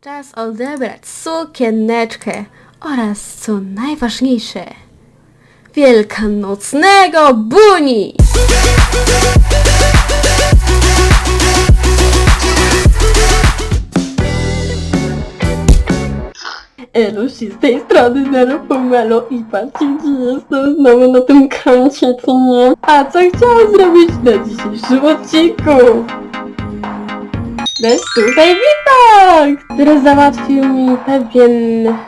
Czas odebrać sukieneczkę oraz, co najważniejsze, wielkanocnego buni! Elusi z tej strony Nero Pomelo i patrzcie gdzie jestem znowu na tym kącie, co nie? A co chciałam zrobić na dzisiejszym odcinku? Jest tutaj Witak, który załatwił mi pewien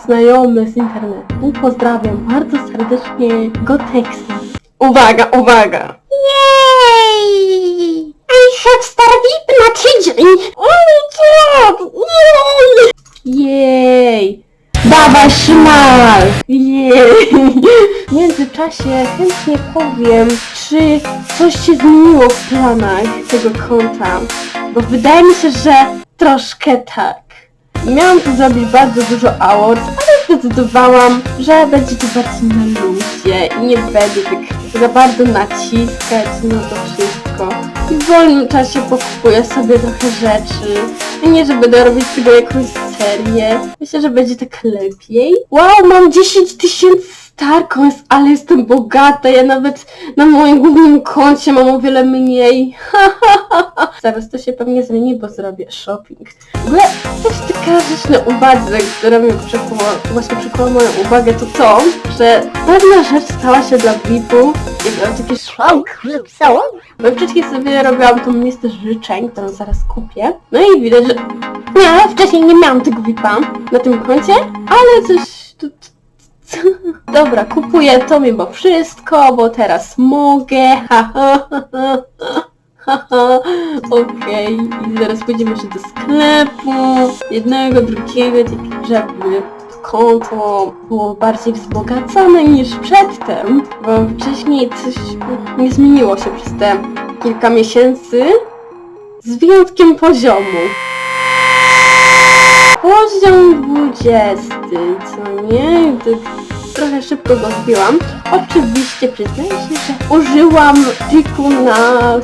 znajomy z internetu. Pozdrawiam bardzo serdecznie Goteksa. Uwaga, uwaga! Jej! I have star VIP na tydzień! Oj, co? Jej! Jej! Dawaj szmal! Jej! W międzyczasie chętnie powiem, czy coś się zmieniło w planach tego konta. Bo wydaje mi się, że troszkę tak. Miałam tu zrobić bardzo dużo awards, ale zdecydowałam, że będzie to bardziej na luzie i nie będę tak za bardzo naciskać no to wszystko. I w wolnym czasie pokupuję sobie trochę rzeczy. A nie, że będę robić tego jakąś serię. Myślę, że będzie tak lepiej. Wow, mam 10 tysięcy Starcoins, ale jestem bogata. Ja nawet na moim głównym koncie mam o wiele mniej. Zaraz to się pewnie zmieni, bo zrobię shopping. W ogóle też taka na uwadze, która mi przykuła, właśnie przykuła moją uwagę, to to, że pewna rzecz stała się dla VIP-u i miałam takie szok, bo wcześniej sobie robiłam tą listę życzeń, którą zaraz kupię. No i widać, że nie, wcześniej nie miałam tego VIP-a na tym koncie, ale coś tu... Dobra, kupuję to mimo wszystko, bo teraz mogę. Okej, i zaraz pójdziemy jeszcze do sklepu. Jednego, drugiego, tak żeby konto było bardziej wzbogacone niż przedtem, bo wcześniej coś nie zmieniło się przez te kilka miesięcy, z wyjątkiem poziomu. Poziom 20, co nie? To trochę szybko go zbiłam. Oczywiście przyznaję się, że użyłam triku na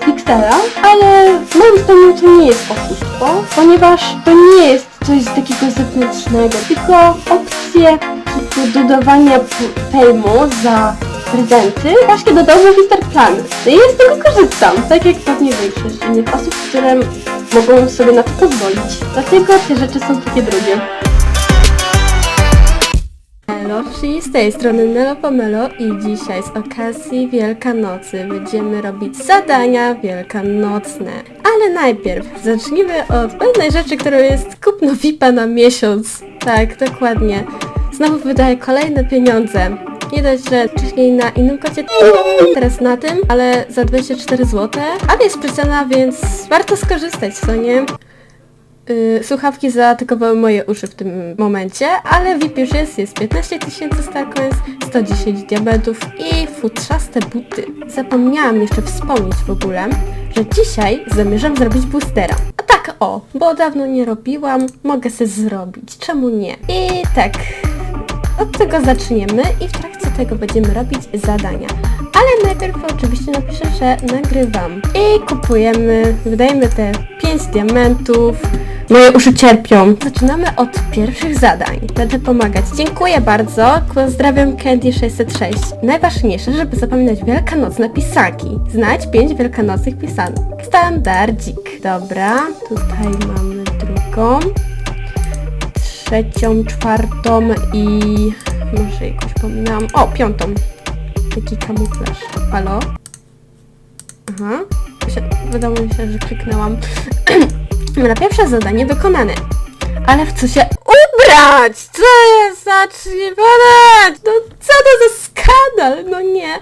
Pixela, ale moim zdaniem to nie jest oszustwo, ponieważ to nie jest coś takiego zewnętrznego, tylko opcje typu dodawania fejmu za prezenty właśnie dodał mi Start Plan. No ja z tego korzystam, tak jak pewnie większość innych osób, które mogą sobie na to pozwolić. Dlatego te rzeczy są takie drogie. Hello, czyli z tej strony Nelo Pomelo i dzisiaj z okazji Wielkanocy będziemy robić zadania wielkanocne. Ale najpierw zacznijmy od pewnej rzeczy, którą jest kupno VIPa na miesiąc. Tak, dokładnie. Znowu wydaję kolejne pieniądze. Widać, że wcześniej na innym kocie, teraz na tym, ale za 24 zł. Ale jest przecena, więc warto skorzystać, co nie? Yy, słuchawki zaatakowały moje uszy w tym momencie, ale VIP już jest, jest 15 tysięcy Starcoins, 110 diamentów i futrzaste buty. Zapomniałam jeszcze wspomnieć w ogóle, że dzisiaj zamierzam zrobić boostera. A tak o, bo dawno nie robiłam, mogę sobie zrobić, czemu nie? I tak, od tego zaczniemy i w trakcie tego będziemy robić zadania. Ale najpierw oczywiście napiszę, że nagrywam. I kupujemy, wydajemy te 5 diamentów. Moje uszy cierpią. Zaczynamy od pierwszych zadań. Będę pomagać. Dziękuję bardzo. Pozdrawiam Candy606. Najważniejsze, żeby zapamiętać wielkanocne pisanki. Znajdź 5 wielkanocnych pisanek. Standardzik. Dobra, tutaj mamy drugą trzecią, czwartą i może jakoś pominęłam. O, piątą. Taki kamuflaż. Halo? Aha. Wydało mi się, że kliknęłam. Dobra, pierwsze zadanie wykonane. Ale w co się ubrać? Co jest? Zacznij padać! No co to za skandal? No nie.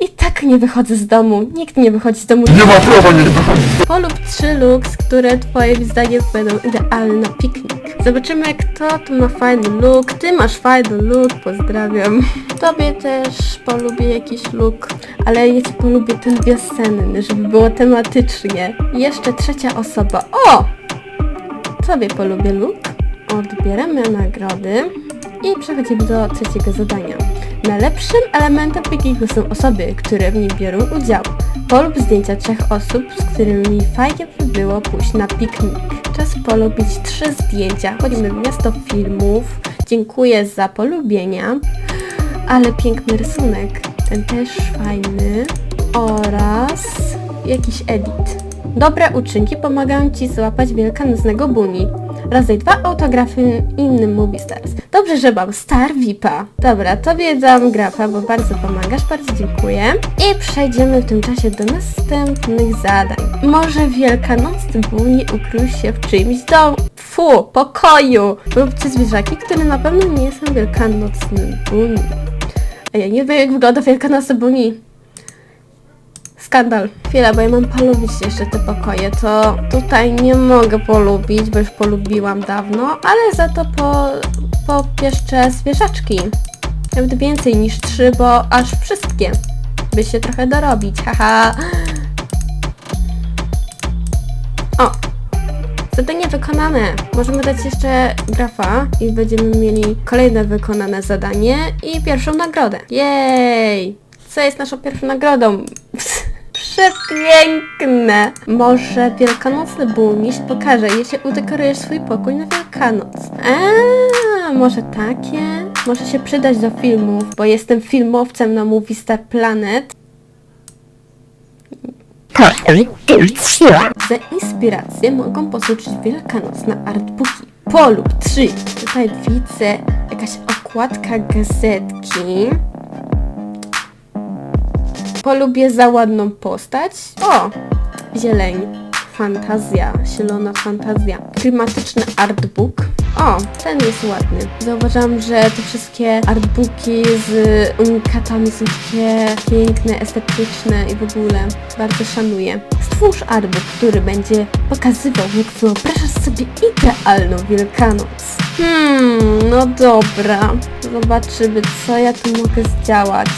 I tak nie wychodzę z domu. Nikt nie wychodzi z domu. Nie ma prawa nie wychodzić. Polub trzy looks, które twoim zdaniem będą idealne na piknik. Zobaczymy kto tu ma fajny look. Ty masz fajny look, pozdrawiam. Tobie też polubię jakiś look, ale ja ci polubię ten wiosenny, żeby było tematycznie. I jeszcze trzecia osoba. O! Tobie polubię look. Odbieramy nagrody. I przechodzimy do trzeciego zadania. Najlepszym elementem pikniku są osoby, które w nim biorą udział. Polub zdjęcia trzech osób, z którymi fajnie by było pójść na piknik. czas polubić trzy zdjęcia. Chodzimy w miasto filmów. Dziękuję za polubienia. Ale piękny rysunek. Ten też fajny. Oraz jakiś edit. Dobre uczynki pomagają Ci złapać wielkanocnego buni. Rozdaj dwa autografy innym Movie Stars. Dobrze, że mam Star VIPa. Dobra, Tobie dam grafa, bo bardzo pomagasz, bardzo dziękuję. I przejdziemy w tym czasie do następnych zadań. Może wielkanocny buni ukrył się w czyimś domu. Fu, pokoju! Róbcie zwierzaki, które na pewno nie są wielkanocnym buni. A ja nie wiem, jak wygląda wielkanocny buni. Skandal. Chwila, bo ja mam polubić jeszcze te pokoje, to tutaj nie mogę polubić, bo już polubiłam dawno, ale za to po, popieszczę zwierzaczki. Nawet więcej niż trzy, bo aż wszystkie. By się trochę dorobić, haha. O! Zadanie wykonane. Możemy dać jeszcze grafa i będziemy mieli kolejne wykonane zadanie i pierwszą nagrodę. Jej! Co jest naszą pierwszą nagrodą? Przepiękne! Może wielkanocny ból się pokaże, jeśli udekorujesz swój pokój na Wielkanoc. A, może takie? Może się przydać do filmów, bo jestem filmowcem na Movie Star Planet. Za inspirację mogą posłużyć wielkanocne artbooki. Polub 3. Tutaj widzę jakaś okładka gazetki. Polubię za ładną postać. O! Zieleń. Fantazja. Zielona fantazja. Klimatyczny artbook. O, ten jest ładny. Zauważam, że te wszystkie artbooki z unikatami są takie piękne, estetyczne i w ogóle bardzo szanuję. Stwórz artbook, który będzie pokazywał, jak wyobrażasz sobie idealną Wielkanoc. Hmm, no dobra. Zobaczymy, co ja tu mogę zdziałać.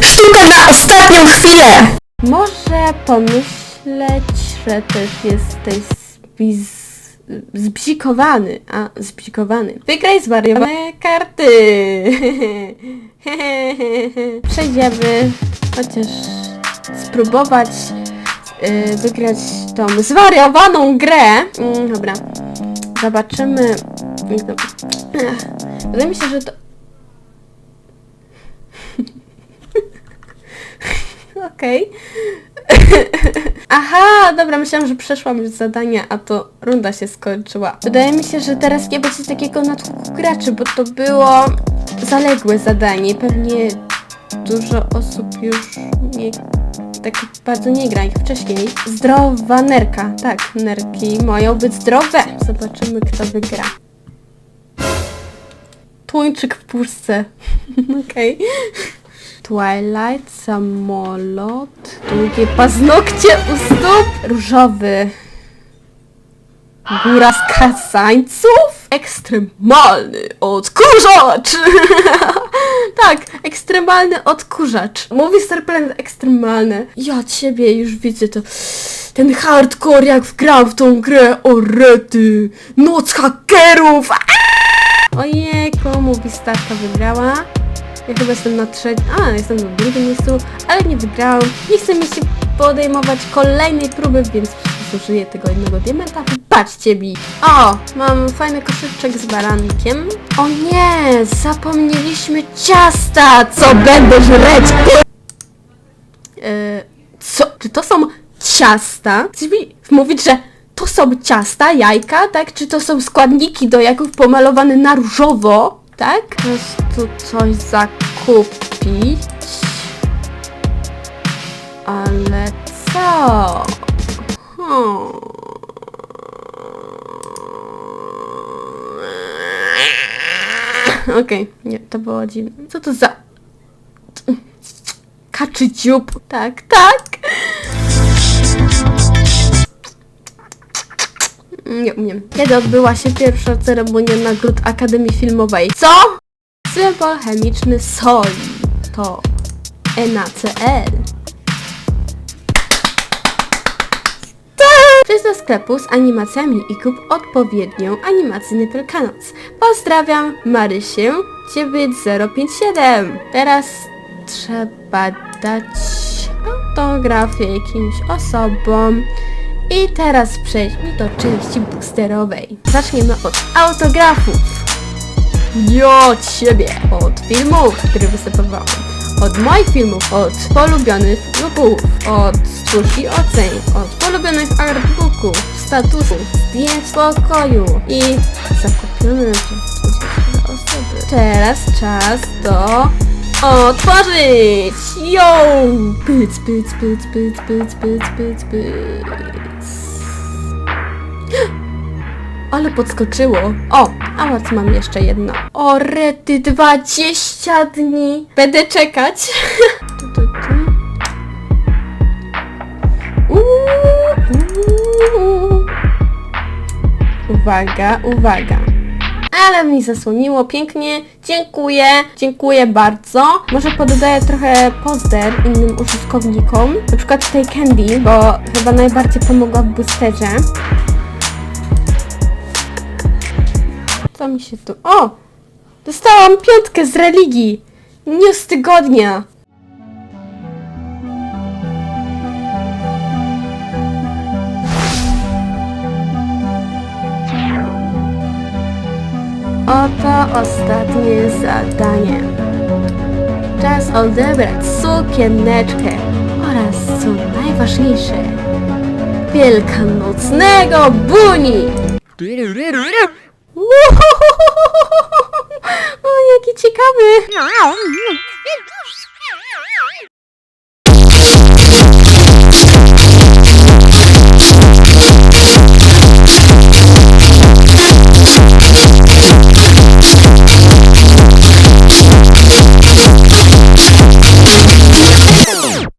Sztuka na ostatnią chwilę! Może pomyśleć, że też jesteś zbiz... zbzikowany. A, zbzikowany. Wygraj zwariowane karty! Przejdziemy, chociaż spróbować y, wygrać tą zwariowaną grę. Mm, dobra. Zobaczymy. Wydaje mi się, że to... Okej. Aha, dobra, myślałam, że przeszłam już zadania, a to runda się skończyła. Wydaje mi się, że teraz nie będzie takiego natłoku graczy, bo to było zaległe zadanie. Pewnie dużo osób już nie, tak bardzo nie gra jak wcześniej. Zdrowa nerka. Tak, nerki mają być zdrowe. Zobaczymy, kto wygra. Tuńczyk w puszce. Okej. Twilight, samolot, długie paznokcie u stóp, różowy, góra skazańców, ekstremalny odkurzacz! tak, ekstremalny odkurzacz. Mówi Star Planet ekstremalne. Ja ciebie już widzę to. Ten hardcore jak wgram w tą grę, o rety, noc hakerów! Aaa! Ojejku, mówi Starka wygrała. Ja chyba jestem na trzecim, a jestem na drugim miejscu, ale nie wygrałam. Nie chcę mi się podejmować kolejnej próby, więc zużyję tego jednego diamenta. Patrzcie mi! O, mam fajny koszyczek z barankiem. O nie, zapomnieliśmy ciasta, co będę żreć! E, co? Czy to są ciasta? Chcesz mi mówić, że to są ciasta, jajka, tak? Czy to są składniki do jajków pomalowane na różowo? Tak? Teraz tu coś zakupić. Ale co? Hmm. Okej, nie, to było dziwne. Co to za... Kaczy dziób. Tak, tak. Nie umiem. Kiedy odbyła się pierwsza ceremonia nagród Akademii Filmowej? Co? Symbol chemiczny soli. To NaCl. Tak! Przejdź do sklepu z animacjami i kup odpowiednią animację na Wielkanoc. Pozdrawiam, Marysię 9057. Teraz trzeba dać autografię jakimś osobom. I teraz przejdźmy do części boosterowej. Zaczniemy od autografów. Ja od siebie, od filmów, w których występowałam, od moich filmów, od polubionych lubów, od stróż i ocen, od polubionych artbooków, statusów, zdjęć pokoju i zakupione przez 20 osoby. Teraz czas to otworzyć! Yo! Pyc, pyc, pyc, pyc, pyc, pyc, pyc, pyc. Ale podskoczyło. O, a was mam jeszcze jedno. O, rety 20 dni. Będę czekać. Uwaga, uwaga. Ale mi zasłoniło pięknie. Dziękuję, dziękuję bardzo. Może poddaję trochę poster innym użytkownikom. Na przykład tej Candy, bo chyba najbardziej pomogła w boosterze. Co mi się tu... O! Dostałam piątkę z religii! News tygodnia! Oto ostatnie zadanie. Czas odebrać sukieneczkę oraz, co najważniejsze, wielkanocnego buni! O, jaki ciekawy!